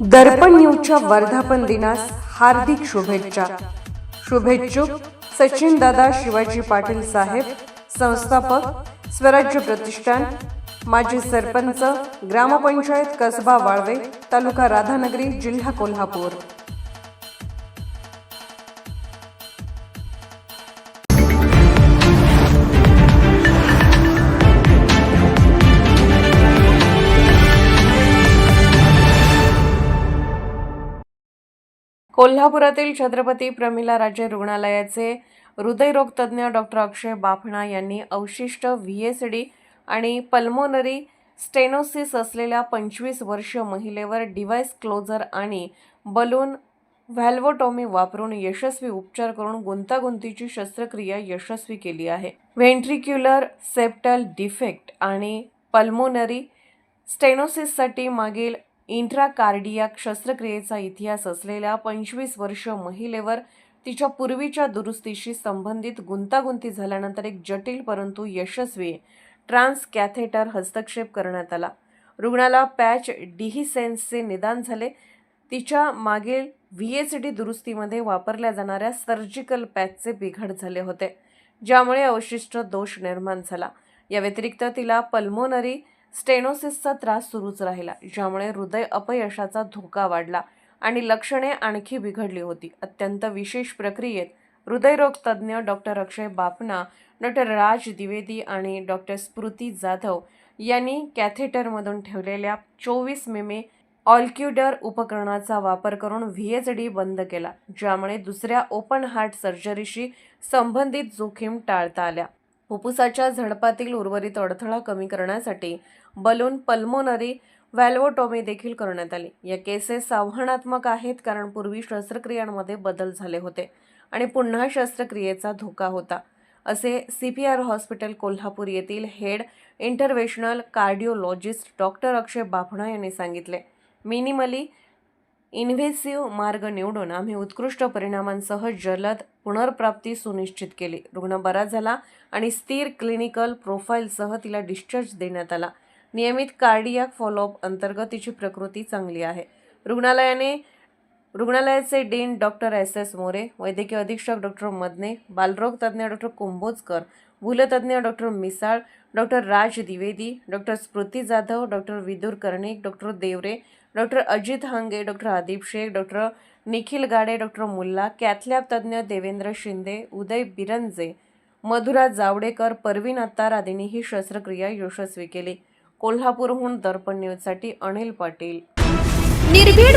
दर्पण न्यूजच्या वर्धापन दिनास हार्दिक शुभेच्छा. शुभेच्छुक सचिन दादा शिवाजी पाटील साहेब संस्थापक स्वराज्य प्रतिष्ठान माजी सरपंच ग्रामपंचायत कसबा वाळवे तालुका राधानगरी जिल्हा कोल्हापूर. कोल्हापुरातील छत्रपती प्रमिला राज्य रुग्णालयाचे हृदयरोगतज्ञ डॉक्टर अक्षय बाफणा यांनी अवशिष्ट व्ही एस डी आणि पल्मोनरी स्टेनोसिस असलेल्या पंचवीस वर्ष महिलेवर डिव्हाइस क्लोजर आणि बलून व्हॅल्वोटॉमी वापरून यशस्वी उपचार करून गुंतागुंतीची शस्त्रक्रिया यशस्वी केली आहे. व्हेंट्रिक्युलर सेप्टल डिफेक्ट आणि पल्मोनरी स्टेनोसिससाठी मागील इंट्राकार्डियाक शस्त्रक्रियेचा इतिहास असलेल्या पंचवीस वर्ष महिलेवर तिच्या पूर्वीच्या दुरुस्तीशी संबंधित गुंतागुंती झाल्यानंतर एक जटिल परंतु यशस्वी ट्रान्स कॅथेटर हस्तक्षेप करण्यात आला. रुग्णाला पॅच डिहिसेन्सचे निदान झाले. तिच्या मागील व्ही एच डी दुरुस्तीमध्ये वापरल्या जाणाऱ्या सर्जिकल पॅचचे बिघड झाले होते ज्यामुळे अवशिष्ट दोष निर्माण झाला. या व्यतिरिक्त तिला पल्मोनरी स्टेनोसिसचा त्रास सुरूच राहिला ज्यामुळे हृदय अपयशाचा धोका वाढला आणि लक्षणे आणखी बिघडली होती. अत्यंत विशेष प्रक्रियेत हृदयरोग तज्ज्ञ डॉक्टर अक्षय बापना डॉक्टर राज द्विवेदी आणि डॉक्टर स्मृती जाधव यांनी कॅथेटरमधून ठेवलेल्या चोवीस मेमे ऑल्क्युडर उपकरणाचा वापर करून व्ही एच डी बंद केला ज्यामुळे दुसऱ्या ओपन हार्ट सर्जरीशी संबंधित जोखीम टाळता आल्या. फुफ्फुसाच्या झडपातील उर्वरित अडथळा कमी करण्यासाठी बलून पल्मोनरी व्हॅल्वोटॉमी देखील करण्यात आली. या केसेस आव्हानात्मक आहेत कारण पूर्वी शस्त्रक्रियांमध्ये बदल झाले होते आणि पुन्हा शस्त्रक्रियेचा धोका होता. असे C P R hospital Kolhapur येथील head interventional cardiologist doctor Akshay Bafna यांनी सांगितले. मिनिमली इन्व्हेसिव्ह मार्ग निवडून आम्ही उत्कृष्ट परिणामांसह जलद पुनर्प्राप्ती सुनिश्चित केली. रुग्ण बरा झाला आणि स्थिर क्लिनिकल प्रोफाईलसह तिला डिस्चार्ज देण्यात आला. नियमित कार्डियाक फॉलोअप अंतर्गत तिची प्रकृती चांगली आहे. रुग्णालयाने रुग्णालयाचे dean doctor S S More वैद्यकीय अधीक्षक डॉक्टर मदने बालरोग तज्ज्ञ doctor Kumbhojkar भूलतज्ज्ञ doctor Misal doctor Raj Dwivedi doctor Smriti Jadhav doctor Vidur Karnik doctor Deore doctor Ajit Hange doctor Adip Shaikh doctor Nikhil Gade doctor Mulla cath lab तज्ज्ञ देवेंद्र शिंदे उदय बिरंजे मधुरा जावडेकर परवीन अत्तार आदींनी ही शस्त्रक्रिया यशस्वी केली. कोल्हापूरहून दर्पण न्यूजसाठी अनिल पाटील. निर्भीड